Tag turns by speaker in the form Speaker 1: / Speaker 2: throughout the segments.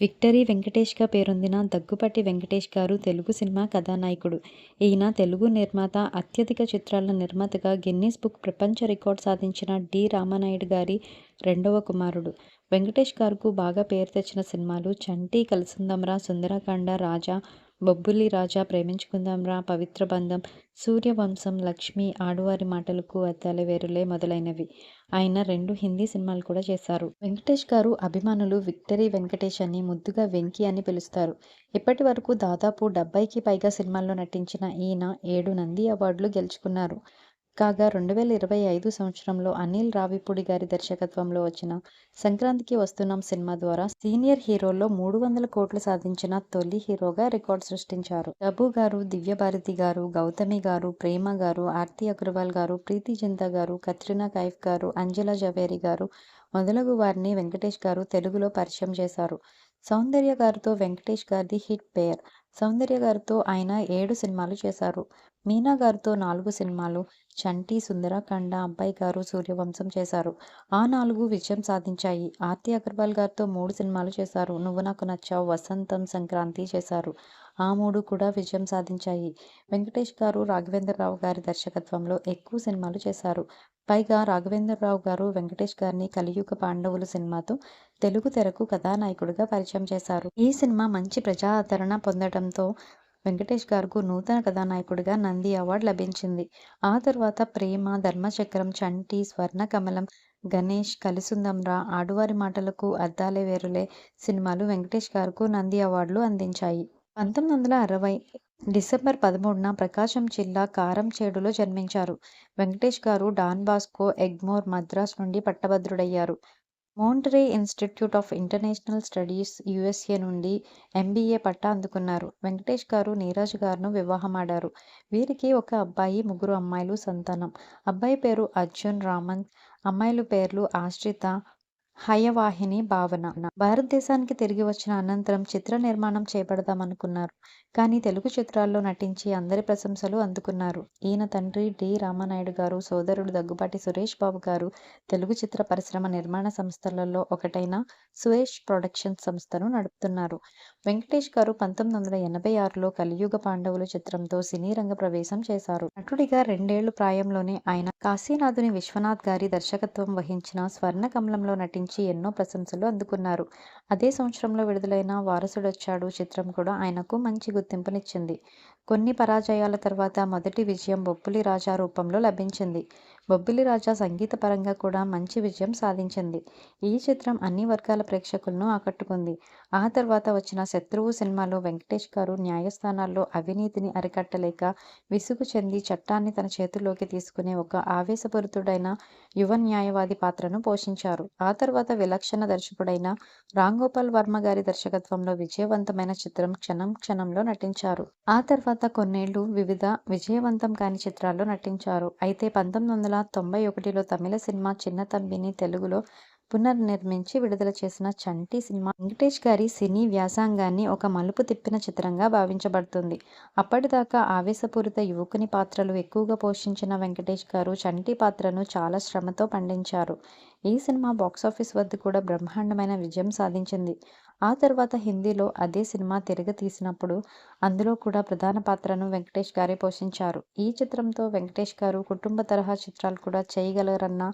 Speaker 1: Victory వెంకటేష్గా పేరొందిన దగ్గుపాటి వెంకటేష్ గారు Telugu cinema కథానాయకుడు. ఈయన తెలుగు నిర్మాత, అత్యధిక చిత్రాల నిర్మాతగా గిన్నిస్ బుక్ ప్రపంచ రికార్డ్ సాధించిన డి. రామానాయుడు గారి రెండవ కుమారుడు. వెంకటేష్ గారుకు బాగా పేరు తెచ్చిన సినిమాలు 'చంటి', 'కలిసుందాంరా', 'సుందరకాండ', 'రాజా', బొబ్బులి రాజా', 'ప్రేమించుకుందాంరా', 'పవిత్ర బంధం', 'సూర్యవంశం', 'లక్ష్మి', 'ఆడువారి మాటలకు అద్దాలే వేరులే మొదలైనవి. ఆయన రెండు హిందీ సినిమాలు కూడా చేశారు. వెంకటేష్ గారు అభిమానులు విక్టరీ వెంకటేష్ అని, ముద్దుగా వెంకీ అని పిలుస్తారు. ఇప్పటి వరకు దాదాపు డెబ్బైకి పైగా సినిమాల్లో నటించిన ఈయన ఏడు నంది అవార్డులు గెలుచుకున్నారు. కాగా రెండు వేల ఇరవై ఐదు సంవత్సరంలో అనిల్ రావిపూడి గారి దర్శకత్వంలో వచ్చిన 'సంక్రాంతికి వస్తున్నాం' సినిమా ద్వారా సీనియర్ హీరోల్లో మూడు వందల కోట్లు సాధించిన తొలి హీరోగా రికార్డు సృష్టించారు. డబ్బు గారు, దివ్యభారతి గారు, గౌతమి గారు, ప్రేమ గారు, ఆర్తి అగర్వాల్ గారు, ప్రీతి జింతా గారు, కత్రినా కైఫ్ గారు, అంజలా జవేరి గారు మొదలగు వారిని వెంకటేష్ గారు తెలుగులో పరిచయం చేశారు. సౌందర్య గారితో వెంకటేష్ గారిది హిట్ పేర్ సౌందర్య గారితో ఆయన ఏడు సినిమాలు చేశారు. మీనా గారితో నాలుగు సినిమాలు 'చంటి', 'సుందరకాండ', 'అబ్బాయిగారు', 'సూర్యవంశం' చేశారు. ఆ నాలుగు విజయం సాధించాయి. ఆర్తి అగర్వాల్ గారితో మూడు సినిమాలు చేశారు. 'నువ్వు నాకు నచ్చావు 'వసంతం', 'సంక్రాంతి' చేశారు. ఆ మూడు కూడా విజయం సాధించాయి. వెంకటేష్ గారు రాఘవేంద్రరావు గారి దర్శకత్వంలో ఎక్కువ సినిమాలు చేశారు. పైగా రాఘవేంద్రరావు గారు వెంకటేష్ గారిని 'కలియుగ పాండవులు' సినిమాతో తెలుగు తెరకు కథానాయకుడిగా పరిచయం చేశారు. ఈ సినిమా మంచి ప్రజాదరణ పొందడంతో వెంకటేష్ గారుకు నూతన కథానాయకుడిగా నంది అవార్డు లభించింది. ఆ తర్వాత 'ప్రేమ', 'ధర్మచక్రం', 'చంటి', 'స్వర్ణకమలం', 'గణేష్', 'కలిసుందాంరా', 'ఆడువారి మాటలకు అద్దాలే వేరులే' సినిమాలు వెంకటేష్ గారుకు నంది అవార్డులు అందించాయి. పంతొమ్మిది వందల అరవై డిసెంబర్ పదమూడున ప్రకాశం జిల్లా కారంచేడులో జన్మించారు. వెంకటేష్ గారు డాన్ బాస్కో, ఎగ్మోర్, మద్రాస్ నుండి పట్టభద్రుడయ్యారు. Monterey Institute of International Studies USA నుండి ఎంబీఏ పట్టా అందుకున్నారు. వెంకటేష్ గారు నీరజ్ గారును వివాహమాడారు. వీరికి ఒక అబ్బాయి, ముగ్గురు అమ్మాయిలు సంతానం. అబ్బాయి పేరు అర్జున్ రామన్ అమ్మాయిల పేర్లు ఆశ్రిత, హయవాహిని, భావన. భారతదేశానికి తిరిగి వచ్చిన అనంతరం చిత్ర నిర్మాణం చేపడదామనుకున్నారు. కానీ తెలుగు చిత్రాల్లో నటించి అందరి ప్రశంసలు అందుకున్నారు. ఈయన తండ్రి డి. రామానాయుడు గారు, సోదరుడు దగ్గుబాటి సురేష్ బాబు గారు తెలుగు చిత్ర పరిశ్రమ నిర్మాణ సంస్థలలో ఒకటైన సురేష్ ప్రొడక్షన్ సంస్థను నడుపుతున్నారు. వెంకటేష్ గారు పంతొమ్మిది వందల ఎనభై ఆరులో 'కలియుగ పాండవులు' చిత్రంతో సినీ రంగ ప్రవేశం చేశారు. నటుడిగా రెండేళ్ళు ప్రాయంలోనే ఆయన కాశీనాథుని విశ్వనాథ్ గారి దర్శకత్వం వహించిన స్వర్ణ కమలంలో నటించి ఎన్నో ప్రశంసలు అందుకున్నారు. అదే సంవత్సరంలో విడుదలైన 'వారసుడొచ్చాడు' చిత్రం కూడా ఆయనకు మంచి గుర్తింపునిచ్చింది. కొన్ని పరాజయాల తర్వాత మొదటి విజయం బొప్పులి రాజా' రూపంలో లభించింది. 'బొబ్బిలి రాజా' సంగీతపరంగా కూడా మంచి విజయం సాధించింది. ఈ చిత్రం అన్ని వర్గాల ప్రేక్షకులను ఆకట్టుకుంది. ఆ తర్వాత వచ్చిన 'శత్రువు' సినిమాలో వెంకటేష్ గారు న్యాయస్థానాల్లో అవినీతిని అరికట్టలేక విసుగు చెంది చట్టాన్ని తన చేతుల్లోకి తీసుకునే ఒక ఆవేశపూరితుడైన యువ న్యాయవాది పాత్రను పోషించారు. ఆ తర్వాత విలక్షణ దర్శకుడైన రాంగోపాల్ వర్మ గారి దర్శకత్వంలో విజయవంతమైన చిత్రం 'క్షణం క్షణం'లో నటించారు. ఆ తర్వాత కొన్నేళ్ళు వివిధ విజయవంతం కాని చిత్రాల్లో నటించారు. అయితే పంతొమ్మిది వందల తొంభై ఒకటిలో తమిళ సినిమా చిన్న తంబిని తెలుగులో పునర్నిర్మించి విడుదల చేసిన 'చంటి' సినిమా వెంకటేష్ గారి సినీ వ్యాసంగాన్ని ఒక మలుపు తిప్పిన చిత్రంగా భావించబడుతుంది. అప్పటిదాకా ఆవేశపూరిత యువకుని పాత్రలు ఎక్కువగా పోషించిన వెంకటేష్ గారు 'చంటి' పాత్రను చాలా శ్రమతో పండించారు. ఈ సినిమా బాక్సాఫీస్ వద్ద కూడా బ్రహ్మాండమైన విజయం సాధించింది. ఆ తర్వాత హిందీలో అదే సినిమా తిరగ తీసినప్పుడు అందులో కూడా ప్రధాన పాత్రను వెంకటేష్ గారే పోషించారు. ఈ చిత్రంతో వెంకటేష్ గారు కుటుంబ తరహా చిత్రాలు కూడా చేయగలరన్న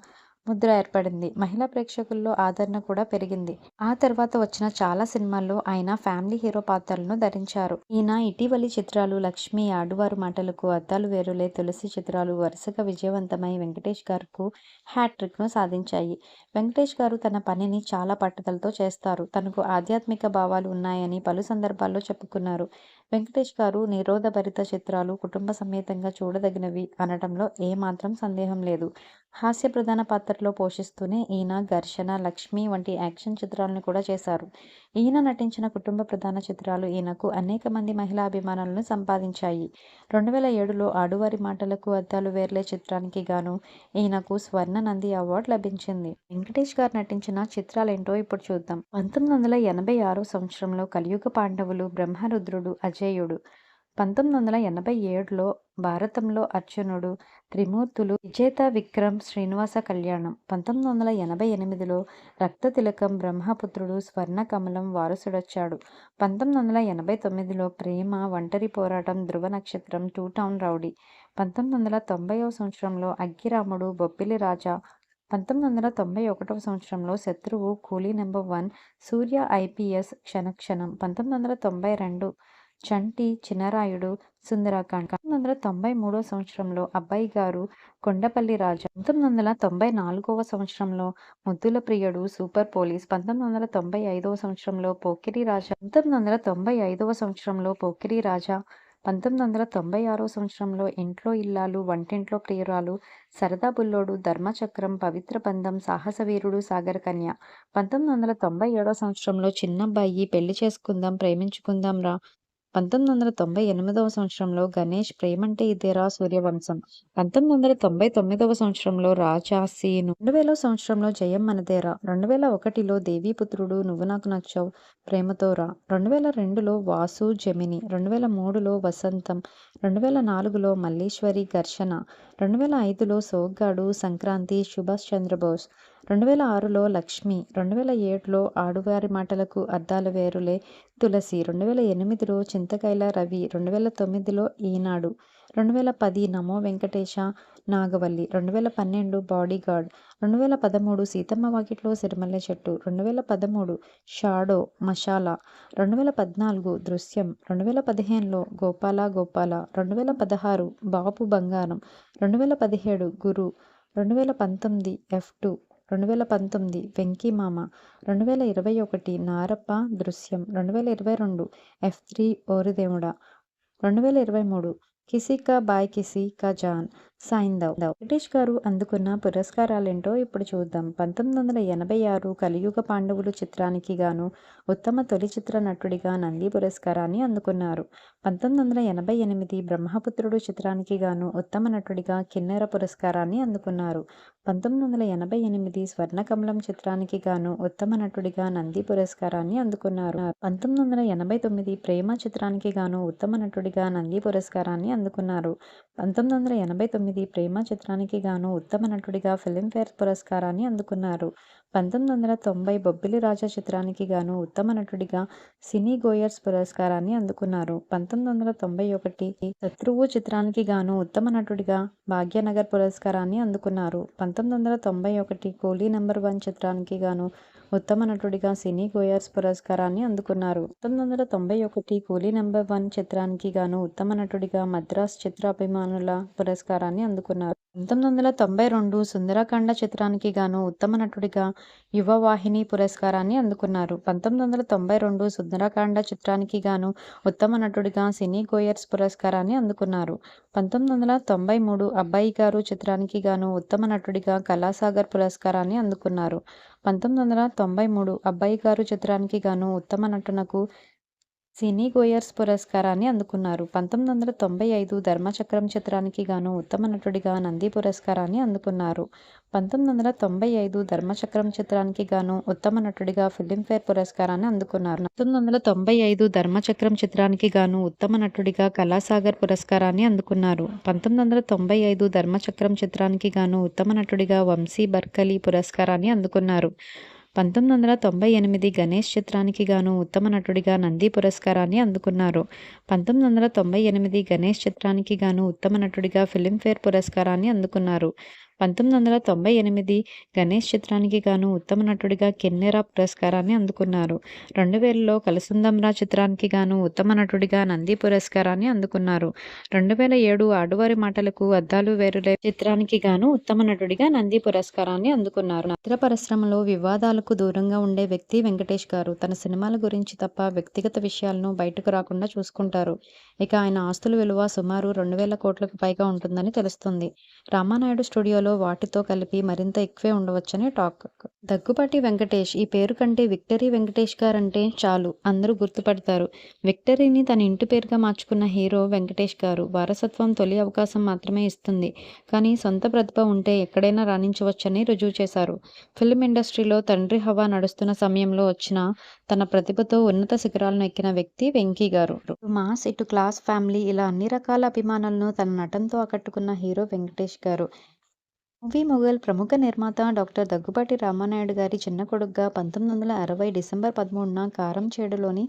Speaker 1: ముద్ర ఏర్పడింది. మహిళా ప్రేక్షకుల్లో ఆదరణ కూడా పెరిగింది. ఆ తర్వాత వచ్చిన చాలా సినిమాల్లో ఆయన ఫ్యామిలీ హీరో పాత్రలను ధరించారు. ఈయన ఇటీవలి చిత్రాలు 'లక్ష్మి', ఆడువారు మాటలకు అద్దాలు వేరులే', 'తులసి' చిత్రాలు వరుసగా విజయవంతమై వెంకటేష్ గారుకు హ్యాట్రిక్ను సాధించాయి. వెంకటేష్ గారు తన పనిని చాలా పట్టుదలతో చేస్తారు. తనకు ఆధ్యాత్మిక భావాలు ఉన్నాయని పలు సందర్భాల్లో చెప్పుకున్నారు. వెంకటేష్ గారు నిరోధభరిత చిత్రాలు కుటుంబ సమేతంగా చూడదగినవి అనడంలో ఏమాత్రం సందేహం లేదు. హాస్య ప్రధాన పాత్రలో పోషిస్తూనే ఈయన 'ఘర్షణ', 'లక్ష్మి' వంటి యాక్షన్ చిత్రాలను కూడా చేశారు. ఈయన నటించిన కుటుంబ ప్రధాన చిత్రాలు ఈయనకు అనేక మంది మహిళా అభిమానులను సంపాదించాయి. రెండు వేల ఏడులో 'ఆడువారి మాటలకు అద్దాలు వేర్లే చిత్రానికి గాను ఈయనకు స్వర్ణ నంది అవార్డు లభించింది. వెంకటేష్ గారు నటించిన చిత్రాలేంటో ఇప్పుడు చూద్దాం. పంతొమ్మిది వందల ఎనభై ఆరో సంవత్సరంలో 'కలియుగ పాండవులు', 'బ్రహ్మరుద్రుడు', 'అజేయుడు', పంతొమ్మిది వందల ఎనభై ఏడులో భారతంలో అర్జునుడు త్రిమూర్తులు విజేత విక్రమ్ శ్రీనివాస కళ్యాణం. పంతొమ్మిది వందల ఎనభై ఎనిమిదిలో రక్తతిలకం బ్రహ్మపుత్రుడు స్వర్ణ కమలం వారసుడొచ్చాడు. పంతొమ్మిది వందల ఎనభై తొమ్మిదిలో ప్రేమ ఒంటరి పోరాటం ధృవ నక్షత్రం టూ టౌన్ రౌడీ. పంతొమ్మిది వందల తొంభైవ సంవత్సరంలో అగ్గిరాముడు బొబ్బిలి రాజా. పంతొమ్మిది వందల తొంభై ఒకటవ సంవత్సరంలో శత్రువు Coolie number one Surya IPS Kshanakshanam. పంతొమ్మిది వందల తొంభై రెండు చంటి చినరాయుడు సుందరాకాండ్. పంతొమ్మిది వందల తొంభై మూడో సంవత్సరంలో అబ్బాయి గారు కొండపల్లి రాజా. పంతొమ్మిది వందల తొంభై నాలుగవ సంవత్సరంలో ముద్దుల ప్రియుడు సూపర్ పోలీస్. పంతొమ్మిది వందల తొంభై ఐదవ సంవత్సరంలో పోకిరి రాజా. పంతొమ్మిది వందల తొంభై ఐదవ సంవత్సరంలో పోకిరి రాజా. పంతొమ్మిది వందల తొంభై ఆరో సంవత్సరంలో ఇంట్లో ఇల్లాలు వంటింట్లో ప్రియురాలు సరదా బుల్లోడు ధర్మచక్రం పవిత్ర బంధం సాహస వీరుడు సాగర కన్య. పంతొమ్మిది వందల తొంభై ఏడో సంవత్సరంలో చిన్నబ్బాయి పెళ్ళి చేసుకుందాం ప్రేమించుకుందాం రా పంతొమ్మిది వందల తొంభై ఎనిమిదవ సంవత్సరంలో గణేష్ ప్రేమంటే ఇదేరా సూర్యవంశం. పంతొమ్మిది వందల తొంభై తొమ్మిదవ సంవత్సరంలో రాజా సీను. రెండు వేల సంవత్సరంలో జయం మనదేరా రెండు వేల ఒకటిలో దేవీపుత్రుడు నువ్వు నాకు నచ్చావు ప్రేమతో రా. రెండు వేల రెండులో వాసు జమిని. రెండు వేల మూడులో వసంతం. రెండు వేల నాలుగులో మల్లీశ్వరి ఘర్షణ. రెండు వేల ఐదులో సోగ్గాడు సంక్రాంతి సుభాష్ చంద్రబోస్. రెండు వేల ఆరులో లక్ష్మి రెండు వేల ఏడులో ఆడువారి మాటలకు అద్దాలు వేరులే తులసి రెండు వేల ఎనిమిదిలో చింతకాయల రవి రెండు వేల తొమ్మిదిలో ఈనాడు రెండు వేల పది నమో వెంకటేశ నాగవల్లి రెండు వేల పన్నెండు బాడీగార్డ్ రెండు వేల పదమూడు సీతమ్మ వాకిట్లో సిరిమల్లె చెట్టు రెండు వేల పదమూడు షాడో మషాలా రెండు వేల పద్నాలుగు దృశ్యం రెండు వేల పదిహేనులో గోపాల గోపాల రెండు వేల పదహారు బాపు బంగారం రెండు వేల పదిహేడు గురు రెండు వేల పంతొమ్మిది ఎఫ్ టూ రెండు వేల పంతొమ్మిది వెంకీ మామ రెండు వేల ఇరవై ఒకటి నారప్ప దృశ్యం రెండు వేల ఇరవై రెండు ఎఫ్ త్రీ ఓరిదేముడ రెండు వేల ఇరవై మూడు కిసి కా బాయ్ కిసి కా జాన్ సాయిందవ్ బ్రిటిష్ గారు అందుకున్న పురస్కారాలేంటో ఇప్పుడు చూద్దాం. పంతొమ్మిది వందల ఎనభై ఆరు కలియుగ పాండవులు చిత్రానికి గాను ఉత్తమ తొలి చిత్ర నటుడిగా నంది పురస్కారాన్ని అందుకున్నారు. పంతొమ్మిది వందల ఎనభై ఎనిమిది బ్రహ్మపుత్రుడు చిత్రానికి గాను ఉత్తమ నటుడిగా కిన్నెర పురస్కారాన్ని అందుకున్నారు. పంతొమ్మిది వందల ఎనభై ఎనిమిది స్వర్ణకమలం చిత్రానికి గాను ఉత్తమ నటుడిగా నంది పురస్కారాన్ని అందుకున్నారు. పంతొమ్మిది వందల ఎనభై తొమ్మిది ప్రేమ చిత్రానికి గాను ఉత్తమ నటుడిగా నంది పురస్కారాన్ని అందుకున్నారు. పంతొమ్మిది వందల ఎనభై తొమ్మిది ప్రేమ చిత్రానికి గాను ఉత్తమ నటుడిగా ఫిలింఫేర్ పురస్కారాన్ని అందుకున్నారు. పంతొమ్మిది వందల తొంభై బొబ్బిలి రాజా చిత్రానికి గాను ఉత్తమ నటుడిగా సినీ గోయర్స్ పురస్కారాన్ని అందుకున్నారు. పంతొమ్మిది వందల తొంభై ఒకటి శత్రువు చిత్రానికి గాను ఉత్తమ నటుడిగా భాగ్యనగర్ పురస్కారాన్ని అందుకున్నారు. పంతొమ్మిది వందల తొంభై ఒకటి కూలీ నెంబర్ వన్ చిత్రానికి గాను ఉత్తమ నటుడిగా సినీ గోయర్స్ పురస్కారాన్ని అందుకున్నారు. పంతొమ్మిది వందల తొంభై ఒకటి కూలీ నెంబర్ వన్ చిత్రానికి గాను ఉత్తమ నటుడిగా మద్రాస్ చిత్ర అభిమానుల పురస్కారాన్ని అందుకున్నారు. పంతొమ్మిది వందల తొంభై రెండు సుందరకాండ చిత్రానికి గాను ఉత్తమ నటుడిగా యువవాహిని పురస్కారాన్ని అందుకున్నారు. పంతొమ్మిది వందల తొంభై రెండు సుందరకాండ చిత్రానికి గాను ఉత్తమ నటుడిగా సినీ గోయర్స్ పురస్కారాన్ని అందుకున్నారు. పంతొమ్మిది వందల తొంభై మూడు అబ్బాయి గారు చిత్రానికి గాను ఉత్తమ నటుడిగా కళాసాగర్ పురస్కారాన్ని అందుకున్నారు. పంతొమ్మిది వందల తొంభై మూడు అబ్బాయి గారు చిత్రానికి గాను ఉత్తమ నటునకు సినీ గోయర్స్ పురస్కారాన్ని అందుకున్నారు. పంతొమ్మిది వందల తొంభై ఐదు ధర్మచక్రం చిత్రానికి గాను ఉత్తమ నటుడిగా నంది పురస్కారాన్ని అందుకున్నారు. పంతొమ్మిది వందల తొంభై ఐదు ధర్మచక్రం చిత్రానికి గాను ఉత్తమ నటుడిగా ఫిలింఫేర్ పురస్కారాన్ని అందుకున్నారు. పంతొమ్మిది వందల తొంభై ఐదు ధర్మచక్రం చిత్రానికి గాను ఉత్తమ నటుడిగా కళాసాగర్ పురస్కారాన్ని అందుకున్నారు. పంతొమ్మిది వందల తొంభై ఐదు ధర్మచక్రం చిత్రానికి గాను ఉత్తమ నటుడిగా వంశీ బర్కలీ పురస్కారాన్ని అందుకున్నారు. పంతొమ్మిది వందల తొంభై ఎనిమిది గణేష్ చిత్రానికి గాను ఉత్తమ నటుడిగా నంది పురస్కారాన్ని అందుకున్నారు. పంతొమ్మిది వందల తొంభై ఎనిమిది గణేష్ చిత్రానికి గాను ఉత్తమ నటుడిగా ఫిలింఫేర్ పురస్కారాన్ని అందుకున్నారు. పంతొమ్మిది వందల తొంభై ఎనిమిది గణేష్ చిత్రానికి గాను ఉత్తమ నటుడిగా కెన్నెరా పురస్కారాన్ని అందుకున్నారు. రెండు వేలలో కలసుందంరా చిత్రానికి గాను ఉత్తమ నటుడిగా నంది పురస్కారాన్ని అందుకున్నారు. రెండు వేల ఏడు ఆడువారి మాటలకు అద్దాలు వేరులే చిత్రానికి గాను ఉత్తమ నటుడిగా నంది పురస్కారాన్ని అందుకున్నారు. నత్ర పరిశ్రమలో వివాదాలకు దూరంగా ఉండే వ్యక్తి వెంకటేష్ గారు తన సినిమాల గురించి తప్ప వ్యక్తిగత విషయాలను బయటకు రాకుండా చూసుకుంటారు. ఇక ఆయన ఆస్తుల విలువ సుమారు రెండు వేల కోట్లకు పైగా ఉంటుందని తెలుస్తుంది. రామానాయుడు స్టూడియోలో వాటితో కలిపి మరింత ఎక్కువే ఉండవచ్చని టాక్. దగ్గుపాటి వెంకటేష్ ఈ పేరు కంటే విక్టరీ వెంకటేష్ గారంటే చాలు అందరూ గుర్తుపడతారు. విక్టరీని తన ఇంటి పేరుగా మార్చుకున్న హీరో వెంకటేష్ గారు వారసత్వం తొలి అవకాశం మాత్రమే ఇస్తుంది. కానీ సొంత ప్రతిభ ఉంటే ఎక్కడైనా రాణించవచ్చని రుజువు చేశారు. ఫిల్మ్ ఇండస్ట్రీలో తండ్రి హవా నడుస్తున్న సమయంలో వచ్చిన తన ప్రతిభతో ఉన్నత శిఖరాలను ఎక్కిన వ్యక్తి వెంకీ గారు. మాస్ ఇటు క్లాస్ ఫ్యామిలీ ఇలా అన్ని రకాల అభిమానులను తన నటనతో ఆకట్టుకున్న హీరో వెంకటేష్ గారు. మూవీ మొఘల్ ప్రముఖ నిర్మాత డాక్టర్ దగ్గుపాటి రామానాయుడు గారి చిన్న కొడుగ్గా పంతొమ్మిది వందల అరవై డిసెంబర్ పదమూడున కారంచేడులోని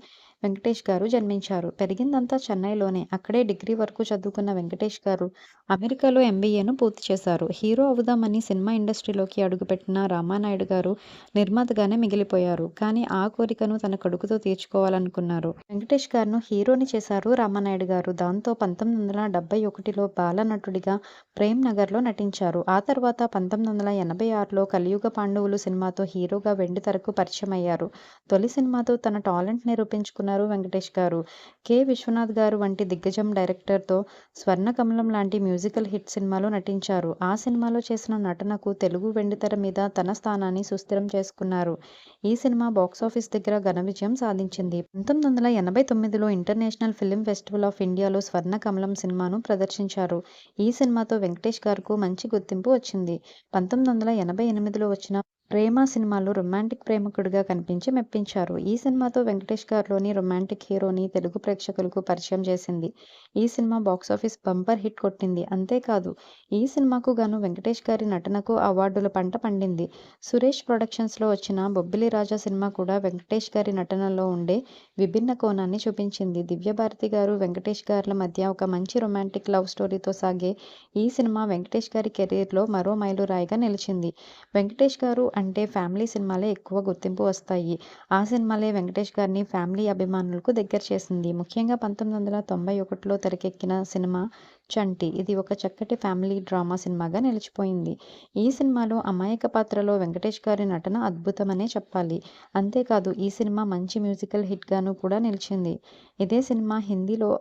Speaker 1: వెంకటేష్ గారు జన్మించారు. పెరిగిందంతా చెన్నైలోనే. అక్కడే డిగ్రీ వరకు చదువుకున్న వెంకటేష్ గారు అమెరికాలో ఎంబీఏను పూర్తి చేశారు. హీరో అవుదామని సినిమా ఇండస్ట్రీలోకి అడుగుపెట్టిన రామానాయుడు గారు నిర్మాతగానే మిగిలిపోయారు. కానీ ఆ కోరికను తన కొడుకుతో తీర్చుకోవాలనుకున్నారు. వెంకటేష్ గారును హీరోని చేశారు రామానాయుడు గారు. దాంతో పంతొమ్మిది వందల డెబ్బై ఒకటిలో బాలనటుడిగా ప్రేమ్ నగర్లో నటించారు. ఆ తర్వాత పంతొమ్మిది వందల ఎనభై ఆరులో కలియుగ పాండవులు సినిమాతో హీరోగా వెండితెరకు పరిచయం అయ్యారు తొలి సినిమాతో తన టాలెంట్ నిరూపించుకున్న నిరూపించుకున్నారు వెంకటేష్ గారు. కె. విశ్వనాథ్ గారు వంటి దిగ్గజం డైరెక్టర్తో స్వర్ణకమలం లాంటి మ్యూజికల్ హిట్ సినిమాలో నటించారు. ఆ సినిమాలో చేసిన నటనకు తెలుగు వెండితెర మీద తన స్థానాన్ని సుస్థిరం చేసుకున్నారు. ఈ సినిమా బాక్సాఫీస్ దగ్గర ఘన విజయం సాధించింది. పంతొమ్మిది వందల ఎనభై తొమ్మిదిలో ఇంటర్నేషనల్ ఫిలిం ఫెస్టివల్ ఆఫ్ ఇండియాలో స్వర్ణకమలం సినిమాను ప్రదర్శించారు. ఈ సినిమాతో వెంకటేష్ గారుకు మంచి గుర్తింపు వచ్చింది. పంతొమ్మిది వందల ఎనభై ఎనిమిదిలో వచ్చిన ప్రేమ సినిమాలో రొమాంటిక్ ప్రేమికుడిగా కనిపించి మెప్పించారు. ఈ సినిమాతో వెంకటేష్ గారిలోని రొమాంటిక్ హీరోని తెలుగు ప్రేక్షకులకు పరిచయం చేసింది. ఈ సినిమా బాక్సాఫీస్ బంపర్ హిట్ కొట్టింది. అంతేకాదు ఈ సినిమాకు గాను వెంకటేష్ గారి నటనకు అవార్డుల పంట పండింది. సురేష్ ప్రొడక్షన్స్లో వచ్చిన బొబ్బిలి రాజా సినిమా కూడా వెంకటేష్ గారి నటనలో ఉండే విభిన్న కోణాన్ని చూపించింది. దివ్యభారతి గారు వెంకటేష్ గారుల మధ్య ఒక మంచి రొమాంటిక్ లవ్ స్టోరీతో సాగే ఈ సినిమా వెంకటేష్ గారి కెరీర్లో మరో మైలురాయిగా నిలిచింది. వెంకటేష్ గారు అంటే ఫ్యామిలీ సినిమాలే ఎక్కువ గుర్తింపు వస్తాయి. ఆ సినిమాలే వెంకటేష్ గారిని ఫ్యామిలీ అభిమానులకు దగ్గర చేసింది. ముఖ్యంగా పంతొమ్మిది వందల తొంభై ఒకటిలో తెరకెక్కిన సినిమా చంటి. ఇది ఒక చక్కటి ఫ్యామిలీ డ్రామా సినిమాగా నిలిచిపోయింది. ఈ సినిమాలో అమాయక పాత్రలో వెంకటేష్ గారి నటన అద్భుతమనే చెప్పాలి. అంతేకాదు ఈ సినిమా మంచి మ్యూజికల్ హిట్గాను కూడా నిలిచింది. ఇదే సినిమా హిందీలో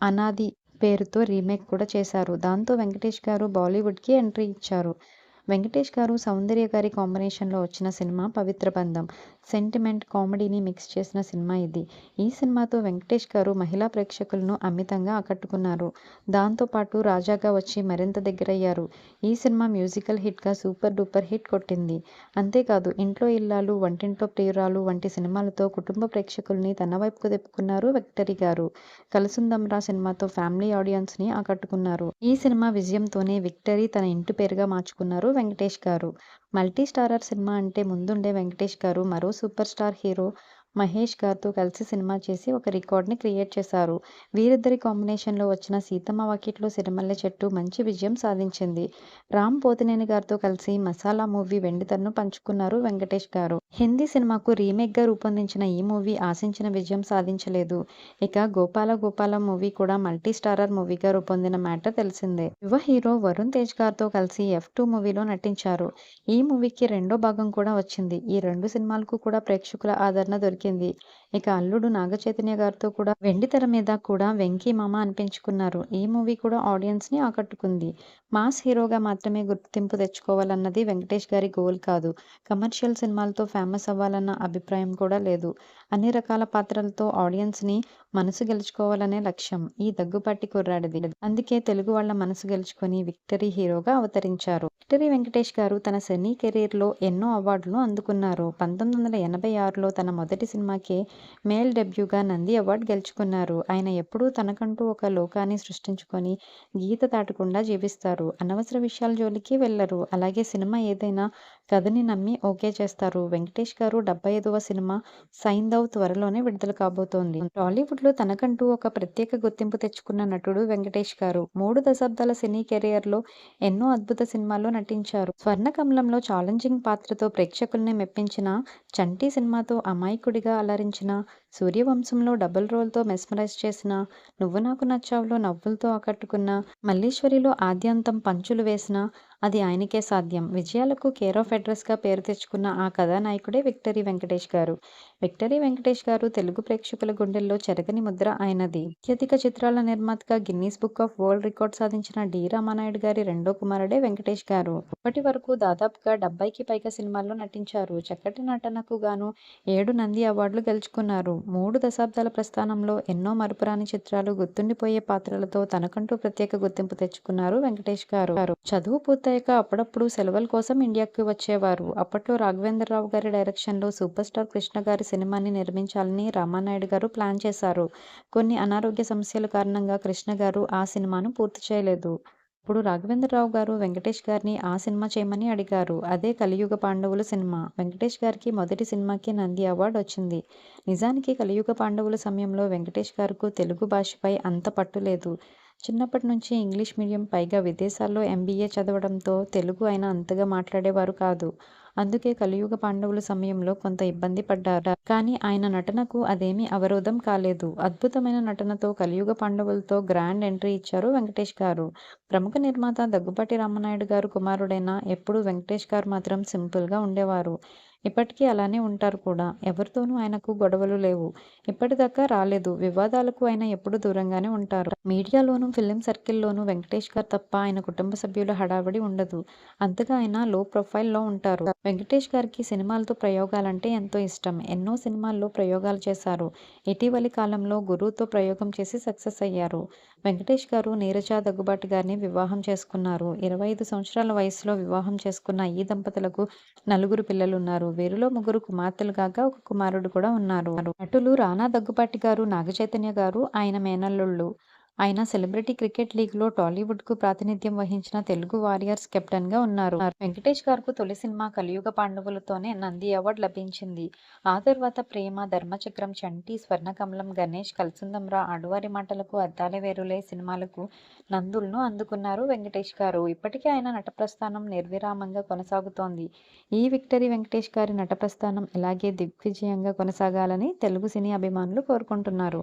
Speaker 1: అనాది పేరుతో రీమేక్ కూడా చేశారు. దాంతో వెంకటేష్ గారు బాలీవుడ్కి ఎంట్రీ ఇచ్చారు. వెంకటేష్ గారు సౌందర్య గారి కాంబినేషన్లో వచ్చిన సినిమా పవిత్ర బంధం. సెంటిమెంట్ కామెడీని మిక్స్ చేసిన సినిమా ఇది. ఈ సినిమాతో వెంకటేష్ గారు మహిళా ప్రేక్షకులను అమితంగా ఆకట్టుకున్నారు. దాంతోపాటు రాజాగా వచ్చి మరింత దగ్గరయ్యారు. ఈ సినిమా మ్యూజికల్ హిట్గా సూపర్ డూపర్ హిట్ కొట్టింది. అంతేకాదు ఇంట్లో ఇల్లాలు వంటింట్లో ప్రియురాలు వంటి సినిమాలతో కుటుంబ ప్రేక్షకుల్ని తన వైపుకు తిప్పుకున్నారు విక్టరీ గారు. కలసుందమ్రా సినిమాతో ఫ్యామిలీ ఆడియన్స్ని ఆకట్టుకున్నారు. ఈ సినిమా విజయంతోనే విక్టరీ తన ఇంటి పేరుగా మార్చుకున్నారు వెంకటేష్ గారు. మల్టీ స్టారర్ సినిమా అంటే ముందుండే వెంకటేష్ గారు మరో సూపర్ స్టార్ హీరో మహేష్ గారితో కలిసి సినిమా చేసి ఒక రికార్డ్ని క్రియేట్ చేశారు. వీరిద్దరి కాంబినేషన్లో వచ్చిన సీతమ్మ వాకిట్లో సిరిమల్లె చెట్టు మంచి విజయం సాధించింది. రామ్ పోతినేని గారితో కలిసి మసాలా మూవీ వెండితన్ను పంచుకున్నారు వెంకటేష్ గారు. హిందీ సినిమాకు రీమేక్గా రూపొందించిన ఈ మూవీ ఆశించిన విజయం సాధించలేదు. ఇక గోపాల గోపాల మూవీ కూడా మల్టీ స్టారర్ మూవీగా రూపొందిన మ్యాటర్ తెలిసిందే. యువ హీరో వరుణ్ తేజ్ గారితో కలిసి ఎఫ్ టూ మూవీలో నటించారు. ఈ మూవీకి రెండో భాగం కూడా వచ్చింది. ఈ రెండు సినిమాలకు కూడా ప్రేక్షకుల ఆదరణ దొరికింది. దొరికింది. ఇక అల్లుడు నాగచైతన్య గారితో కూడా వెండి తెర మీద కూడా వెంకీ మామ అనిపించుకున్నారు. ఈ మూవీ కూడా ఆడియన్స్ని ఆకట్టుకుంది. మాస్ హీరోగా మాత్రమే గుర్తింపు తెచ్చుకోవాలన్నది వెంకటేష్ గారి గోల్ కాదు. కమర్షియల్ సినిమాలతో ఫేమస్ అవ్వాలన్న అభిప్రాయం కూడా లేదు. అన్ని రకాల పాత్రలతో ఆడియన్స్ని మనసు గెలుచుకోవాలనే లక్ష్యం ఈ దగ్గుపాటి కుర్రాడిది. అందుకే తెలుగు వాళ్ళ మనసు గెలుచుకొని విక్టరీ హీరోగా అవతరించారు. విక్టరీ వెంకటేష్ గారు తన సినీ కెరీర్లో ఎన్నో అవార్డులు అందుకున్నారు. పంతొమ్మిది వందల ఎనభై ఆరులో తన మొదటి సినిమాకే మేల్ డెబ్యూగా నంది అవార్డు గెలుచుకున్నారు. ఆయన ఎప్పుడూ తనకంటూ ఒక లోకాన్ని సృష్టించుకొని గీత దాటకుండా జీవిస్తారు. అనవసర విషయాల జోలికి వెళ్ళరు. అలాగే సినిమా ఏదైనా కథని నమ్మి ఓకే చేస్తారు. వెంకటేష్ గారు డెబ్బై ఐదవ సినిమా సైందవ్ త్వరలోనే విడుదల కాబోతోంది. టాలీవుడ్లో తనకంటూ ఒక ప్రత్యేక గుర్తింపు తెచ్చుకున్న నటుడు వెంకటేష్ గారు మూడు దశాబ్దాల సినీ కెరియర్లో ఎన్నో అద్భుత సినిమాల్లో నటించారు. స్వర్ణకమలంలో ఛాలెంజింగ్ పాత్రతో ప్రేక్షకుల్ని మెప్పించిన చంటి సినిమాతో అమాయకుడిగా అలరించిన సూర్యవంశంలో డబుల్ రోల్తో మెస్మరైజ్ చేసిన నువ్వు నాకు నచ్చావులో నవ్వులతో ఆకట్టుకున్న మల్లీశ్వరిలో ఆద్యంతం పంచులు వేసిన అది ఆయనకే సాధ్యం. విజయాలకు కేర్ ఆఫ్ అడ్రస్గా పేరు తెచ్చుకున్న ఆ కథానాయకుడే విక్టరీ వెంకటేష్ గారు. విక్టరీ వెంకటేష్ గారు తెలుగు ప్రేక్షకుల గుండెల్లో చెరగని ముద్ర ఆయనది. అత్యధిక చిత్రాల నిర్మాతగా Guinness book of world record సాధించిన డి. రామానాయుడు గారి రెండో కుమారుడే వెంకటేష్ గారు. ఇప్పటి వరకు దాదాపుగా డెబ్బైకి పైగా సినిమాల్లో నటించారు. చక్కటి నటనకు గాను ఏడు నంది అవార్డులు గెలుచుకున్నారు. మూడు దశాబ్దాల ప్రస్థానంలో ఎన్నో మరపురాని చిత్రాలు, గుర్తుండిపోయే పాత్రలతో తనకంటూ ప్రత్యేక గుర్తింపు తెచ్చుకున్నారు వెంకటేష్ గారు. చదువు పూర్తయ్యాక అప్పుడప్పుడు సెలవుల కోసం ఇండియాకి వచ్చేవారు. అప్పట్లో రాఘవేంద్రరావు గారి డైరెక్షన్లో సూపర్ స్టార్ కృష్ణ గారి సినిమాని నిర్మించాలని రామానాయుడు గారు ప్లాన్ చేశారు. కొన్ని అనారోగ్య సమస్యల కారణంగా కృష్ణ గారు ఆ సినిమాను పూర్తి చేయలేదు. ఇప్పుడు రాఘవేంద్రరావు గారు వెంకటేష్ గారిని ఆ సినిమా చేయమని అడిగారు. అదే కలియుగ పాండవులు సినిమా. వెంకటేష్ గారికి మొదటి సినిమాకి నంది అవార్డు వచ్చింది. నిజానికి కలియుగ పాండవుల సమయంలో వెంకటేష్ గారికి తెలుగు భాషపై అంత పట్టు లేదు. చిన్నప్పటి నుంచి ఇంగ్లీష్ మీడియం పైగా విదేశాల్లో ఎంబీఏ చదవడంతో తెలుగు ఆయన అంతగా మాట్లాడేవారు కాదు. అందుకే కలియుగ పాండవుల సమయంలో కొంత ఇబ్బంది పడ్డారు. కానీ ఆయన నటనకు అదేమీ అవరోధం కాలేదు. అద్భుతమైన నటనతో కలియుగ పాండవులతో గ్రాండ్ ఎంట్రీ ఇచ్చారు వెంకటేష్ గారు. ప్రముఖ నిర్మాత దగ్గుపాటి రామనాయుడు గారు కుమారుడైనా ఎప్పుడూ వెంకటేష్ గారు మాత్రం సింపుల్గా ఉండేవారు. ఇప్పటికీ అలానే ఉంటారు కూడా. ఎవరితోనూ ఆయనకు గొడవలు లేవు. ఇప్పటిదాకా రాలేదు. వివాదాలకు ఆయన ఎప్పుడు దూరంగానే ఉంటారు. మీడియాలోనూ, ఫిలిం సర్కిల్లోనూ వెంకటేష్ గారు తప్ప ఆయన కుటుంబ సభ్యుల హడావిడి ఉండదు. అంతగా ఆయన లో ప్రొఫైల్లో ఉంటారు. వెంకటేష్ గారికి సినిమాలతో ప్రయోగాలంటే ఎంతో ఇష్టం. ఎన్నో సినిమాల్లో ప్రయోగాలు చేశారు. ఇటీవలి కాలంలో గురువుతో ప్రయోగం చేసి సక్సెస్ అయ్యారు. వెంకటేష్ గారు నీరజ దగ్గుబాటి గారిని వివాహం చేసుకున్నారు. ఇరవై ఐదు సంవత్సరాల వయసులో వివాహం చేసుకున్న ఈ దంపతులకు నలుగురు పిల్లలున్నారు. వీరిలో ముగ్గురు కుమార్తెలు కాగా ఒక కుమారుడు కూడా ఉన్నారు. నటులు రానా దగ్గుపాటి గారు, నాగచైతన్య గారు ఆయన మేనల్లుళ్ళు ఆయన సెలబ్రిటీ క్రికెట్ లీగ్లో టాలీవుడ్కు ప్రాతినిధ్యం వహించిన తెలుగు వారియర్స్ కెప్టెన్గా ఉన్నారు. వెంకటేష్ గారుకు తొలి సినిమా కలియుగ పాండవులతోనే నంది అవార్డు లభించింది. ఆ తర్వాత ప్రేమ, ధర్మచక్రం, చంటి, స్వర్ణకమలం, గణేష్, కల్సుందమ్రా, ఆడువారి మాటలకు అద్దాలే వేరులే సినిమాలకు నందులను అందుకున్నారు వెంకటేష్ గారు. ఇప్పటికే ఆయన నట ప్రస్థానం నిర్విరామంగా కొనసాగుతోంది. ఈ విక్టరీ వెంకటేష్ గారి నట ప్రస్థానం ఇలాగే దిగ్విజయంగా కొనసాగాలని తెలుగు సినీ అభిమానులు కోరుకుంటున్నారు.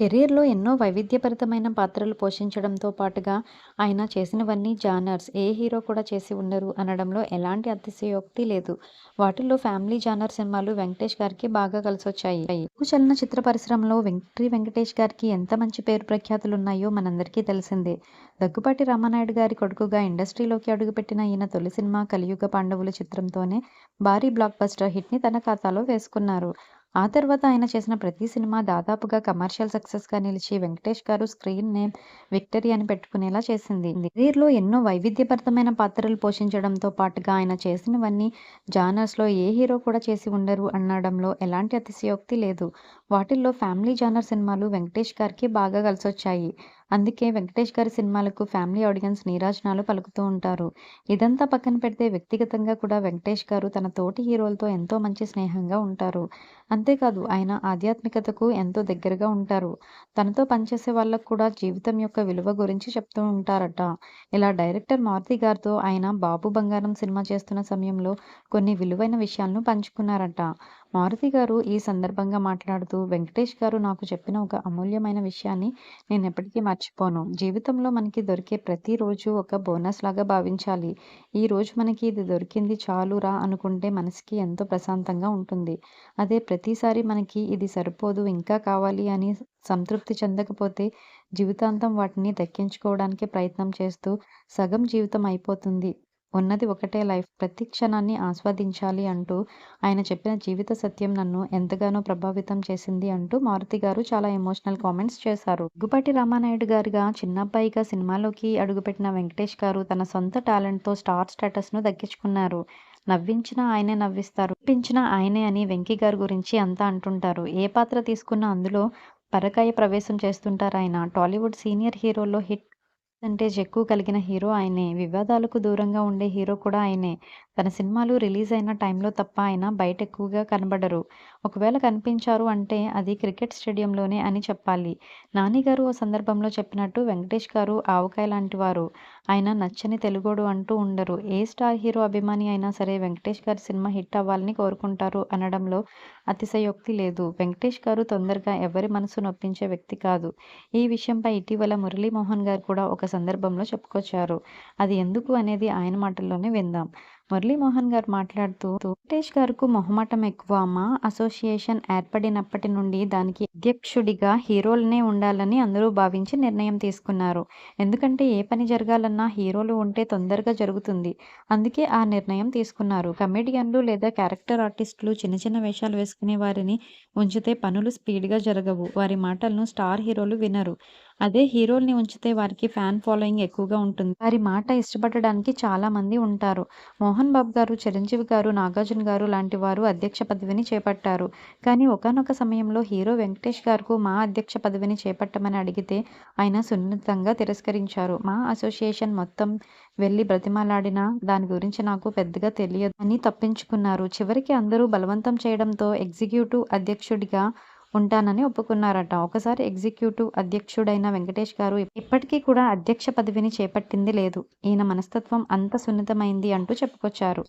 Speaker 1: కెరీర్లో ఎన్నో వైవిధ్యభరితమైన పాత్రలు పోషించడంతో పాటుగా ఆయన చేసినవన్నీ జానర్స్. ఏ హీరో కూడా చేసి ఉండరు అనడంలో ఎలాంటి అతిశయోక్తి లేదు. వాటిల్లో ఫ్యామిలీ జానర్ సినిమాలు వెంకటేష్ గారికి బాగా కలిసొచ్చాయి. చలన చలనచిత్ర పరిశ్రమలో వెంకట్రీ వెంకటేష్ గారికి ఎంత మంచి పేరు ప్రఖ్యాతులున్నాయో మనందరికీ తెలిసిందే. దగ్గుపాటి రామానాయుడు గారి కొడుకుగా ఇండస్ట్రీలోకి అడుగుపెట్టిన ఈయన తొలి సినిమా కలియుగ పాండవులు చిత్రంతోనే భారీ బ్లాక్ బస్టర్ హిట్ని తన ఖాతాలో వేసుకున్నారు. ఆ తర్వాత ఆయన చేసిన ప్రతి సినిమా దాదాపుగా కమర్షియల్ సక్సెస్గా నిలిచి వెంకటేష్ గారు స్క్రీన్ నేమ్ విక్టరీ అని పెట్టుకునేలా చేసింది. కెరీర్లో ఎన్నో వైవిధ్యభరితమైన పాత్రలు పోషించడంతో పాటుగా ఆయన చేసినవన్నీ జానర్స్లో ఏ హీరో కూడా చేసి ఉండరు అనడంలో ఎలాంటి అతిశయోక్తి లేదు. వాటిల్లో ఫ్యామిలీ జానర్ సినిమాలు వెంకటేష్ గారికి బాగా కలిసొచ్చాయి. అందుకే వెంకటేష్ గారి సినిమాలకు ఫ్యామిలీ ఆడియన్స్ నీరాజనాలు పలుకుతూ ఉంటారు. ఇదంతా పక్కన పెడితే వ్యక్తిగతంగా కూడా వెంకటేష్ గారు తన తోటి హీరోలతో ఎంతో మంచి స్నేహంగా ఉంటారు. అంతేకాదు ఆయన ఆధ్యాత్మికతకు ఎంతో దగ్గరగా ఉంటారు. తనతో పనిచేసే వాళ్ళకు కూడా జీవితం యొక్క విలువ గురించి చెప్తూ ఉంటారట. ఇలా డైరెక్టర్ మారుతి గారితో ఆయన బాబు బంగారం సినిమా చేస్తున్న సమయంలో కొన్ని విలువైన విషయాలను పంచుకున్నారట. మారుతి గారు ఈ సందర్భంగా మాట్లాడుతూ వెంకటేష్ గారు నాకు చెప్పిన ఒక అమూల్యమైన విషయాన్ని నేను ఎప్పటికీ మర్చిపోను. జీవితంలో మనకి దొరికే ప్రతిరోజు ఒక బోనస్ లాగా భావించాలి. ఈ రోజు మనకి ఇది దొరికింది చాలురా అనుకుంటే మనసుకి ఎంతో ప్రశాంతంగా ఉంటుంది. అదే ప్రతిసారి మనకి ఇది సరిపోదు ఇంకా కావాలి అని సంతృప్తి చెందకపోతే జీవితాంతం వాటిని దక్కించుకోవడానికి ప్రయత్నం చేస్తూ సగం జీవితం అయిపోతుంది. ఉన్నది ఒకటే లైఫ్. ప్రతి క్షణాన్ని ఆస్వాదించాలి అంటూ ఆయన చెప్పిన జీవిత సత్యం నన్ను ఎంతగానో ప్రభావితం చేసింది అంటూ మారుతి గారు చాలా ఎమోషనల్ కామెంట్స్ చేశారు. దగ్గుబాటి రామానాయుడు గారుగా చిన్నబ్బాయిగా సినిమాలోకి అడుగుపెట్టిన వెంకటేష్ గారు తన సొంత టాలెంట్తో స్టార్ స్టేటస్ను దక్కించుకున్నారు. నవ్వించినా ఆయనే నవ్విస్తారు. ఏడ్పించినా ఆయనే అని వెంకీ గారి గురించి అంతా అంటుంటారు. ఏ పాత్ర తీసుకున్నా అందులో పరకాయ ప్రవేశం చేస్తుంటారు ఆయన టాలీవుడ్ సీనియర్ హీరోల్లో హిట్ పర్సంటేజ్ ఎక్కువ కలిగిన హీరో ఆయనే. వివాదాలకు దూరంగా ఉండే హీరో కూడా ఆయనే. తన సినిమాలు రిలీజ్ అయిన టైంలో తప్ప ఆయన బయట ఎక్కువగా కనబడరు. ఒకవేళ కనిపించారు అంటే అది క్రికెట్ స్టేడియంలోనే అని చెప్పాలి. నాని గారు ఓ సందర్భంలో చెప్పినట్టు వెంకటేష్ గారు ఆవకాయ లాంటివారు. ఆయన నచ్చని తెలుగోడు అంటూ ఉండరు. ఏ స్టార్ హీరో అభిమాని అయినా సరే వెంకటేష్ గారి సినిమా హిట్ అవ్వాలని కోరుకుంటారు అనడంలో అతిశయోక్తి లేదు. వెంకటేష్ గారు తొందరగా ఎవరి మనసు నొప్పించే వ్యక్తి కాదు. ఈ విషయంపై ఇటీవల మురళీమోహన్ గారు కూడా ఒక సందర్భంలో చెప్పుకొచ్చారు. అది ఎందుకు అనేది ఆయన మాటల్లోనే విందాం. మురళీమోహన్ గారు మాట్లాడుతూ వెంకటేష్ గారుకు మొహమాటం ఎక్కువ అమ్మా. అసోసియేషన్ ఏర్పడినప్పటి నుండి దానికి అధ్యక్షుడిగా హీరోలనే ఉండాలని అందరూ భావించి నిర్ణయం తీసుకున్నారు. ఎందుకంటే ఏ పని జరగాలన్నా హీరోలు ఉంటే తొందరగా జరుగుతుంది. అందుకే ఆ నిర్ణయం తీసుకున్నారు. కమెడియన్లు లేదా క్యారెక్టర్ ఆర్టిస్టులు చిన్న చిన్న వేషాలు వేసుకునే వారిని ఉంచితే పనులు స్పీడ్గా జరగవు. వారి మాటలను స్టార్ హీరోలు వినరు. అదే హీరోల్ని ఉంచితే వారికి ఫ్యాన్ ఫాలోయింగ్ ఎక్కువగా ఉంటుంది. వారి మాట ఇష్టపడడానికి చాలా మంది ఉంటారు. మోహన్ బాబు గారు చిరంజీవి గారు నాగార్జున గారు లాంటి వారు అధ్యక్ష పదవిని చేపట్టారు. కానీ ఒకానొక సమయంలో హీరో వెంకటేష్ గారు మా అధ్యక్ష పదవిని చేపట్టమని అడిగితే ఆయన సున్నితంగా తిరస్కరించారు. మా అసోసియేషన్ మొత్తం వెళ్ళి బ్రతిమాలాడినా దాని గురించి నాకు పెద్దగా తెలియదు అని తప్పించుకున్నారు. చివరికి అందరూ బలవంతం చేయడంతో ఎగ్జిక్యూటివ్ అధ్యక్షుడిగా ఉంటానని ఒప్పుకున్నారట. ఒకసారి ఎగ్జిక్యూటివ్ అధ్యక్షుడైన వెంకటేష్ గారు ఇప్పటికీ కూడా అధ్యక్ష పదవిని చేపట్టింది లేదు. ఈయన మనస్తత్వం అంత సున్నితమైంది అంటూ చెప్పుకొచ్చారు.